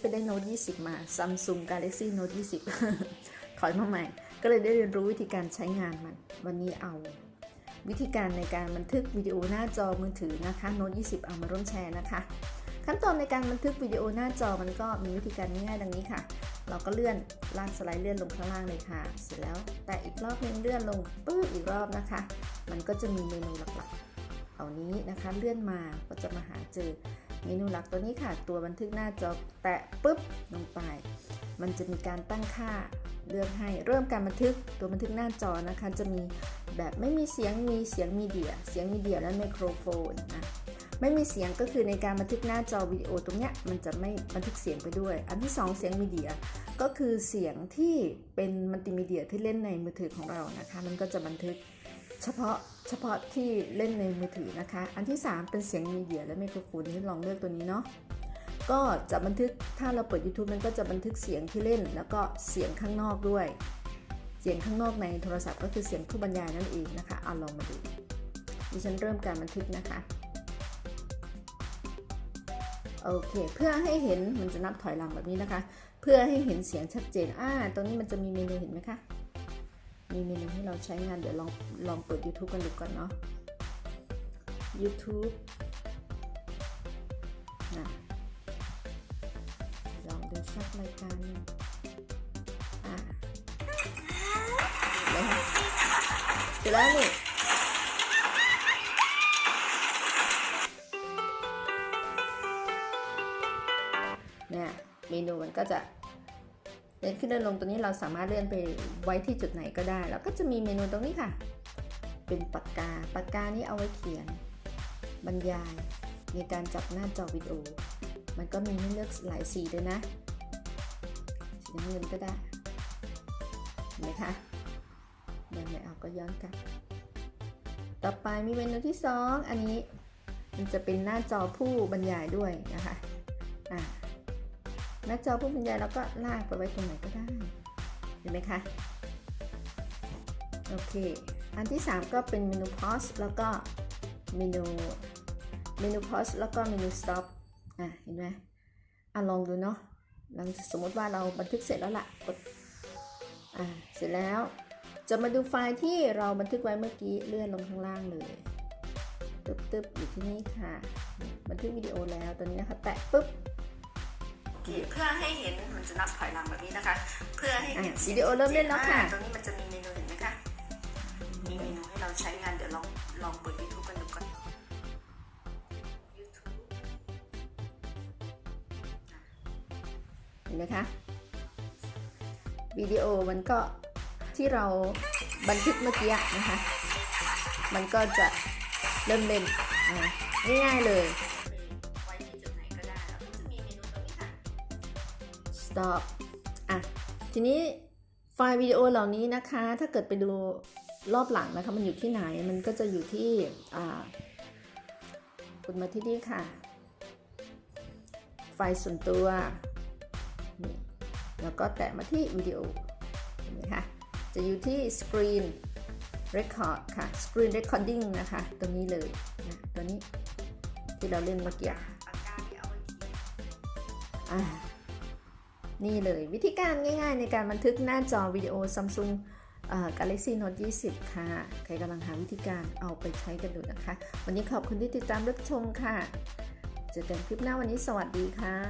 ไปได้โน้ต20 มา Samsung Galaxy Note 20 ถอยมาใหม่ ก็เลยได้เรียนรู้วิธีการใช้งานมัน วันนี้เอา วิธีการในการบันทึกวิดีโอหน้าจอมือถือนะคะ Note 20 เอามาร่วมแชร์นะคะ ขั้นตอนในการบันทึกวิดีโอหน้าจอมันก็มีวิธีการง่ายดังนี้ค่ะ เราก็เลื่อนลากสไลด์เลื่อนลงข้างล่างเลยค่ะ เสร็จแล้วแตะอีกรอบนึงเลื่อนลงปื้บอีกรอบนะคะ มันก็จะมีเมนูหลักๆเหล่านี้นะคะ เลื่อนมาก็จะมาหาเจอ เมนูหลักตัวนี้ค่ะ ตัวบันทึกหน้าจอแตะปุ๊บลงไป มันจะมีการตั้งค่าเลือกให้เริ่มการบันทึกตัวบันทึกหน้าจอนะคะ จะมีแบบไม่มีเสียงมีเสียงมีเดีย เสียงมีเดียและไมโครโฟนนะไม่มีเสียงก็คือในการบันทึกหน้าจอวิดีโอตรงเนี้ยมันจะไม่บันทึกเสียงไปด้วย อันที่ 2 เสียงมีเดียก็คือเสียงที่เป็นมัลติมีเดียที่เล่นในมือถือของเรานะคะ มันก็จะบันทึก เฉพาะเฉพาะที่เล่นในมือถือนะคะ อันที่ 3 เป็นเสียงมีเดียและไมโครโฟนที่ลองเลือกตัวนี้เนาะก็จะบันทึกถ้าเราเปิด YouTube มันก็จะบันทึกเสียงที่เล่น แล้วก็เสียงข้างนอกด้วย เสียงข้างนอกในโทรศัพท์ก็คือเสียงผู้บรรยายนั่นเองนะคะเอาลองมาดูดิฉันเริ่มการบันทึกนะคะโอเคเพื่อให้เห็นมันจะนับถอยหลังแบบนี้นะคะ เพื่อให้เห็นเสียงชัดเจนอ่าตรงนี้มันจะมีเมนูเห็นไหมคะ มีเมนูให้เราใช้งานเดี๋ยวลองลองเปิด YouTube กันดูก่อนเนาะ YouTube นะลองดูสักรายการอ่าเห็นไหมคะเสร็จแล้วนี่เนี่ยเมนูมันก็จะ เลื่อนขึ้นเลื่อนลงตรงนี้เราสามารถเลื่อนไปไว้ที่จุดไหนก็ได้ แล้วก็จะมีเมนูตรงนี้ค่ะ เป็นปากกา ปากกานี้เอาไว้เขียน บรรยายในการจับหน้าจอวิดีโอ มันก็มีให้เลือกหลายสีด้วยนะ สีน้ำเงินก็ได้เห็นไหมคะยังไม่เอาก็ย้อนกลับ ต่อไปมีเมนูที่สองอันนี้มันจะเป็นหน้าจอผู้บรรยายด้วยนะคะ อะ หน้าจอผู้บรรยายเราก็ลากไปไว้ตรงไหนก็ได้เห็นไหมคะโอเค อันที่ 3 ก็เป็นเมนู pause แล้วก็เมนูเมนู pause แล้วก็เมนู stop อะเห็นไหมอะลองดูเนาะลองสมมติว่าเราบันทึกเสร็จแล้วล่ะกดอะเสร็จแล้ว จะมาดูไฟล์ที่เราบันทึกไว้เมื่อกี้เลื่อนลงข้างล่างเลยตึ๊บๆอยู่ที่นี่ค่ะ บันทึกวิดีโอแล้วตัวนี้นะคะแตะปุ๊บ เพื่อให้เห็นมันจะนับถอยหลังแบบนี้นะคะ เพื่อให้เห็นวิดีโอเริ่มเล่นแล้วค่ะตรงนี้มันจะมีเมนูเห็นไหมคะมีเมนูให้เราใช้งานเดี๋ยวลองลองเปิด YouTube กันดูก่อน YouTube เห็นไหมคะวิดีโอมันก็ที่เราบันทึกเมื่อกี้นะคะ มันก็จะเริ่มเล่นนะง่ายๆเลย stop อะ ทีนี้ไฟล์วิดีโอเหล่านี้นะคะ ถ้าเกิดไปดูรอบหลังนะคะ มันอยู่ที่ไหน มันก็จะอยู่ที่ อ่าคุณมาที่นี่ค่ะ ไฟล์ส่วนตัวนี่แล้วก็แตะมาที่วิดีโอเห็นไหมคะ จะอยู่ที่ screen record ค่ะ screen recording นะคะ ตัวนี้เลยนะตัวนี้ที่เราเล่นเมื่อกี้อ่า นี่เลยวิธีการง่ายๆ ในการบันทึกหน้าจอวิดีโอ Samsung เอ่อ Galaxy Note 20 ค่ะ ใครกำลังหาวิธีการเอาไปใช้กันดูนะคะ วันนี้ขอบคุณที่ติดตามรับชมค่ะ เจอกันคลิปหน้าวันนี้สวัสดีค่ะ